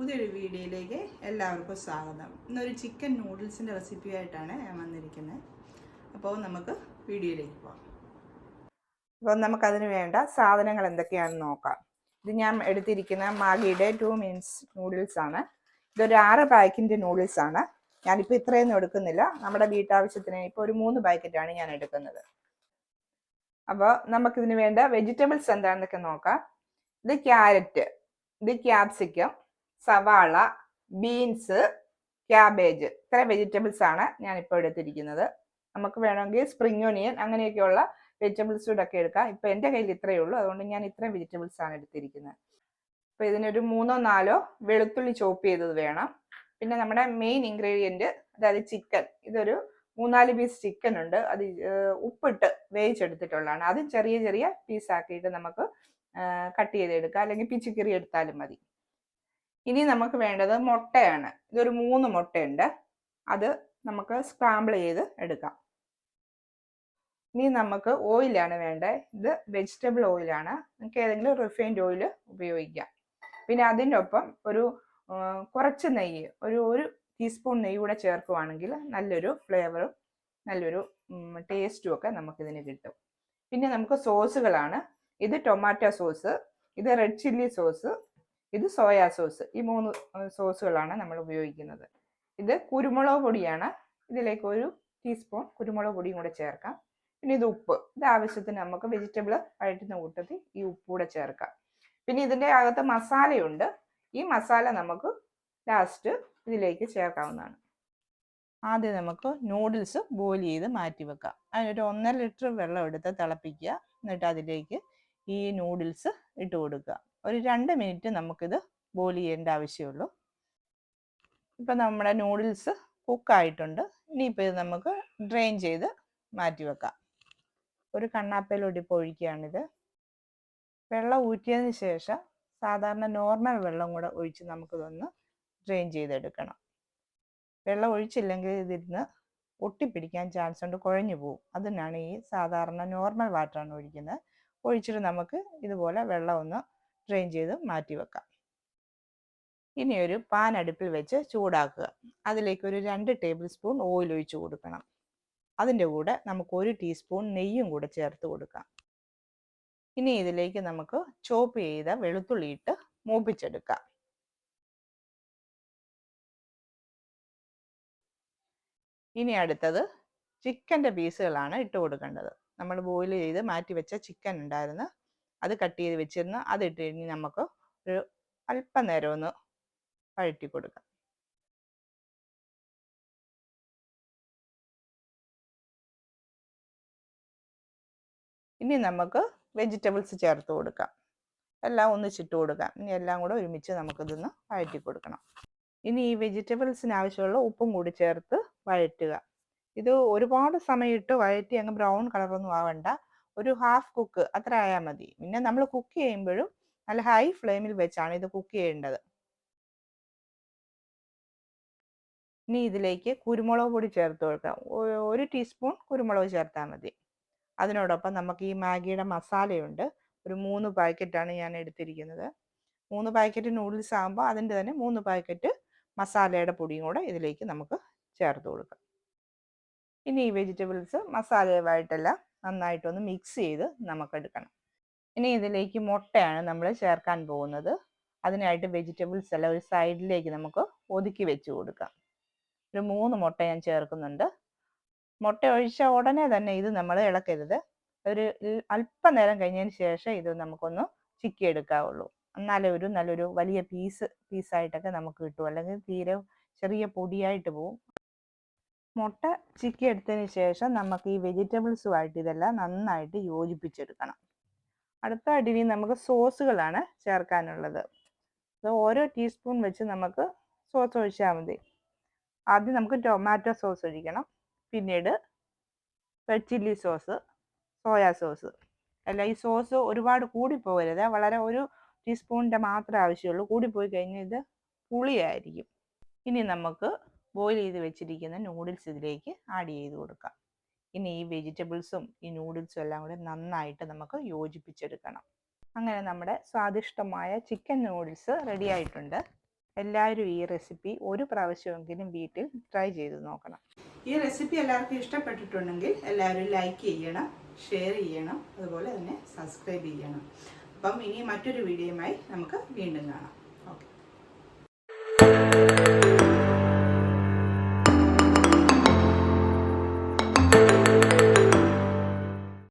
പുതിയൊരു വീഡിയോയിലേക്ക് എല്ലാവർക്കും സ്വാഗതം. ഇന്നൊരു ചിക്കൻ നൂഡിൽസിന്റെ റെസിപ്പി ആയിട്ടാണ് ഞാൻ വന്നിരിക്കുന്നത്. അപ്പോൾ നമുക്ക് വീഡിയോയിലേക്ക് പോകാം അപ്പോൾ നമുക്കതിന് വേണ്ട സാധനങ്ങൾ എന്തൊക്കെയാണെന്ന് നോക്കാം. ഇത് ഞാൻ എടുത്തിരിക്കുന്ന മാഗിയുടെ ടു മിനിറ്റ്സ് നൂഡിൽസ് ആണ്. ഇതൊരു ആറ് പാക്കിന്റെ നൂഡിൽസ് ആണ്. ഞാനിപ്പോൾ ഇത്രയൊന്നും എടുക്കുന്നില്ല. നമ്മുടെ വീട്ടാവശ്യത്തിന് ഇപ്പോൾ ഒരു മൂന്ന് പാക്കറ്റാണ് ഞാൻ എടുക്കുന്നത്. അപ്പോൾ നമുക്കിതിന് വേണ്ട വെജിറ്റബിൾസ് എന്താണെന്നൊക്കെ നോക്കാം. ഇത് ക്യാരറ്റ് ഇത് ക്യാപ്സിക്കം സവാള ബീൻസ് ക്യാബേജ് ഇത്രയും വെജിറ്റബിൾസ് ആണ് ഞാനിപ്പോൾ എടുത്തിരിക്കുന്നത്. നമുക്ക് വേണമെങ്കിൽ സ്പ്രിംഗ് ഒനിയൻ അങ്ങനെയൊക്കെയുള്ള വെജിറ്റബിൾസ് കൂടെ ഒക്കെ എടുക്കാം. ഇപ്പം എന്റെ കയ്യിൽ ഇത്രയേ ഉള്ളൂ. അതുകൊണ്ട് ഞാൻ ഇത്രയും വെജിറ്റബിൾസ് ആണ് എടുത്തിരിക്കുന്നത്. അപ്പോൾ ഇതിനൊരു മൂന്നോ നാലോ വെളുത്തുള്ളി ചോപ്പ് ചെയ്തത് വേണം. പിന്നെ നമ്മുടെ മെയിൻ ഇൻഗ്രീഡിയന്റ് അതായത് ചിക്കൻ ഇതൊരു മൂന്നാൽ പീസ് ചിക്കൻ ഉണ്ട്. അത് ഉപ്പിട്ട് വേവിച്ചെടുത്തിട്ടുള്ളതാണ്. അതും ചെറിയ ചെറിയ പീസാക്കിയിട്ട് നമുക്ക് കട്ട് ചെയ്തെടുക്കാം. അല്ലെങ്കിൽ പിച്ചിക്കറി എടുത്താലും മതി. ഇനി നമുക്ക് വേണ്ടത് മുട്ടയാണ്. ഇതൊരു മൂന്ന് മുട്ടയുണ്ട്. അത് നമുക്ക് സ്ക്രാമ്പിൾ ചെയ്ത് എടുക്കാം. ഇനി നമുക്ക് ഓയിലാണ് വേണ്ടത്. ഇത് വെജിറ്റബിൾ ഓയിലാണ് നിങ്ങൾക്ക് ഏതെങ്കിലും റിഫൈൻഡ് ഓയിൽ ഉപയോഗിക്കാം. പിന്നെ അതിന്റെ ഒപ്പം ഒരു കുറച്ച് നെയ്യ്. ഒരു ഒരു ടീസ്പൂൺ നെയ്യ് കൂടെ ചേർക്കുവാണെങ്കിൽ നല്ലൊരു ഫ്ലേവറും നല്ലൊരു ടേസ്റ്റും ഒക്കെ നമുക്കിതിന് കിട്ടും. പിന്നെ നമുക്ക് സോസുകളാണ് ഇത് ടൊമാറ്റോ സോസ് ഇത് റെഡ് ചില്ലി സോസ് ഇത് സോയാ സോസ്. ഈ മൂന്ന് സോസുകളാണ് നമ്മൾ ഉപയോഗിക്കുന്നത്. ഇത് കുരുമുളക് പൊടിയാണ്. ഇതിലേക്ക് ഒരു ടീസ്പൂൺ കുരുമുളക് പൊടിയും കൂടെ ചേർക്കാം. പിന്നെ ഇത് ഉപ്പ്. ഇത് ആവശ്യത്തിന് നമുക്ക് വെജിറ്റബിൾ വഴറ്റുന്ന കൂട്ടത്തിൽ ഈ ഉപ്പ് കൂടെ ചേർക്കാം. പിന്നെ ഇതിന്റെ അകത്ത് മസാലയുണ്ട്. ഈ മസാല നമുക്ക് ലാസ്റ്റ് ഇതിലേക്ക് ചേർക്കാവുന്നതാണ്. ആദ്യം നമുക്ക് നൂഡിൽസ് ബോയിൽ ചെയ്ത് മാറ്റി വെക്കാം. അതിനൊരു ഒന്നര ലിറ്റർ വെള്ളം എടുത്ത് തിളപ്പിക്കുക. എന്നിട്ട് അതിലേക്ക് ഈ നൂഡിൽസ് ഇട്ട് കൊടുക്കുക. ഒരു രണ്ട് മിനിറ്റ് നമുക്കിത് ബോയിൽ ചെയ്യേണ്ട ആവശ്യമുള്ളൂ. ഇപ്പം നമ്മുടെ നൂഡിൽസ് കുക്കായിട്ടുണ്ട് ഇനിയിപ്പോൾ ഇത് നമുക്ക് ഡ്രെയിൻ ചെയ്ത് മാറ്റി വെക്കാം. ഒരു കണ്ണാപ്പയിൽ ഒടിപ്പ് ഒഴിക്കുകയാണിത് വെള്ളം ഊറ്റിയതിന് ശേഷം സാധാരണ നോർമൽ വെള്ളം കൂടെ ഒഴിച്ച് നമുക്കിതൊന്ന് ഡ്രെയിൻ ചെയ്തെടുക്കണം. വെള്ളം ഒഴിച്ചില്ലെങ്കിൽ ഇതിരുന്ന് ഒട്ടിപ്പിടിക്കാൻ ചാൻസ് ഉണ്ട് കുഴഞ്ഞു പോകും അതിനാണ് ഈ സാധാരണ നോർമൽ വാട്ടറാണ് ഒഴിക്കുന്നത്. ഒഴിച്ചിട്ട് നമുക്ക് ഇതുപോലെ വെള്ളം ഒന്ന് ഡ്രെയിൻ ചെയ്ത് മാറ്റി വെക്കാം. ഇനി ഒരു പാൻ അടുപ്പിൽ വെച്ച് ചൂടാക്കുക. അതിലേക്ക് ഒരു രണ്ട് ടേബിൾ സ്പൂൺ ഓയിൽ ഒഴിച്ച് കൊടുക്കണം. അതിന്റെ കൂടെ നമുക്ക് ഒരു ടീസ്പൂൺ നെയ്യും കൂടെ ചേർത്ത് കൊടുക്കാം. ഇനി ഇതിലേക്ക് നമുക്ക് ചോപ്പ് ചെയ്ത വെളുത്തുള്ളി ഇട്ട് മൂപ്പിച്ചെടുക്കാം. ഇനി അടുത്തത് ചിക്കന്റെ പീസുകളാണ് ഇട്ട് കൊടുക്കേണ്ടത്. നമ്മൾ ബോയിൽ ചെയ്ത് മാറ്റി വെച്ച ചിക്കൻ ഉണ്ടായിരുന്നു. അത് കട്ട് ചെയ്ത് വെച്ചിരുന്ന് അതിട്ട് കഴിഞ്ഞ് നമുക്ക് ഒരു അല്പനേരം ഒന്ന് വഴറ്റി കൊടുക്കാം. ഇനി നമുക്ക് വെജിറ്റബിൾസ് ചേർത്ത് കൊടുക്കാം. എല്ലാം ഒന്നിച്ചിട്ട് കൊടുക്കാം. ഇനി എല്ലാം കൂടെ ഒരുമിച്ച് നമുക്കിതൊന്ന് വഴറ്റി കൊടുക്കണം. ഇനി ഈ വെജിറ്റബിൾസിന് ആവശ്യമുള്ള ഉപ്പും കൂടി ചേർത്ത് വഴറ്റുക. ഇത് ഒരുപാട് സമയം ഇട്ട് വഴറ്റി അങ്ങ് ബ്രൗൺ കളറൊന്നും ആവണ്ട. ഒരു ഹാഫ് കുക്ക് അത്ര ആയാൽ മതി. പിന്നെ നമ്മൾ കുക്ക് ചെയ്യുമ്പോഴും നല്ല ഹൈ ഫ്ലെയിമിൽ വെച്ചാണ് ഇത് കുക്ക് ചെയ്യേണ്ടത്. ഇനി ഇതിലേക്ക് കുരുമുളക് പൊടി ചേർത്ത് കൊടുക്കാം. ഒരു ടീസ്പൂൺ കുരുമുളക് ചേർത്താൽ മതി. അതിനോടൊപ്പം നമുക്ക് ഈ മാഗിയുടെ മസാലയുണ്ട്. ഒരു മൂന്ന് പാക്കറ്റാണ് ഞാൻ എടുത്തിരിക്കുന്നത്. മൂന്ന് പാക്കറ്റ് നൂഡിൽസ് ആകുമ്പോൾ അതിന്റെ തന്നെ മൂന്ന് പാക്കറ്റ് മസാലയുടെ പൊടിയും കൂടെ ഇതിലേക്ക് നമുക്ക് ചേർത്ത് കൊടുക്കാം. ഇനി ഈ വെജിറ്റബിൾസ് മസാലയുമായിട്ടെല്ലാം നന്നായിട്ടൊന്ന് മിക്സ് ചെയ്ത് നമുക്കെടുക്കണം. ഇനി ഇതിലേക്ക് മുട്ടയാണ് നമ്മൾ ചേർക്കാൻ പോകുന്നത്. അതിനായിട്ട് വെജിറ്റബിൾസ് എല്ലാം ഒരു സൈഡിലേക്ക് നമുക്ക് ഒതുക്കി വെച്ച് കൊടുക്കാം. ഒരു മൂന്ന് മുട്ട ഞാൻ ചേർക്കുന്നുണ്ട്. മുട്ട ഒഴിച്ച ഉടനെ തന്നെ ഇത് നമ്മൾ ഇളക്കരുത്. ഒരു അല്പനേരം കഴിഞ്ഞതിന് ശേഷം ഇത് നമുക്കൊന്ന് ചിക്കി എടുക്കാവുള്ളൂ എന്നാലേ ഒരു നല്ലൊരു വലിയ പീസ് പീസായിട്ടൊക്കെ നമുക്ക് കിട്ടും. അല്ലെങ്കിൽ തീരെ ചെറിയ പൊടിയായിട്ട് പോവും. മുട്ട ചിക്കി എടുത്തതിന് ശേഷം നമുക്ക് ഈ വെജിറ്റബിൾസുമായിട്ട് ഇതെല്ലാം നന്നായിട്ട് യോജിപ്പിച്ചെടുക്കണം. അടുത്ത അടിയിൽ നമുക്ക് സോസുകളാണ് ചേർക്കാനുള്ളത്. അത് ഓരോ ടീസ്പൂൺ വെച്ച് നമുക്ക് സോസ് ഒഴിച്ചാൽ മതി. ആദ്യം നമുക്ക് ടൊമാറ്റോ സോസ് ഒഴിക്കണം. പിന്നീട് red chilli sauce soya sauce അല്ല ഈ സോസ് ഒരുപാട് കൂടി കൂടിപ്പോകരുത്. വളരെ ഒരു ടീസ്പൂണിന്റെ മാത്രമേ ആവശ്യമുള്ളൂ. കൂടിപ്പോയി കഴിഞ്ഞാൽ ഇത് പുളിയായിരിക്കും. ഇനി നമുക്ക് ബോയിൽ ചെയ്ത് വെച്ചിരിക്കുന്ന നൂഡിൽസ് ഇതിലേക്ക് ആഡ് ചെയ്ത് കൊടുക്കാം. ഇനി ഈ വെജിറ്റബിൾസും ഈ നൂഡിൽസും എല്ലാം കൂടി നന്നായിട്ട് നമുക്ക് യോജിപ്പിച്ചെടുക്കണം. അങ്ങനെ നമ്മുടെ സ്വാദിഷ്ടമായ ചിക്കൻ നൂഡിൽസ് റെഡി ആയിട്ടുണ്ട്. എല്ലാവരും ഈ റെസിപ്പി ഒരു പ്രാവശ്യമെങ്കിലും വീട്ടിൽ ട്രൈ ചെയ്ത് നോക്കണം. ഈ റെസിപ്പി എല്ലാവർക്കും ഇഷ്ടപ്പെട്ടിട്ടുണ്ടെങ്കിൽ എല്ലാവരും ലൈക്ക് ചെയ്യണം ഷെയർ ചെയ്യണം അതുപോലെ തന്നെ സബ്സ്ക്രൈബ് ചെയ്യണം. അപ്പം ഇനി മറ്റൊരു വീഡിയോയുമായി നമുക്ക് വീണ്ടും കാണാം.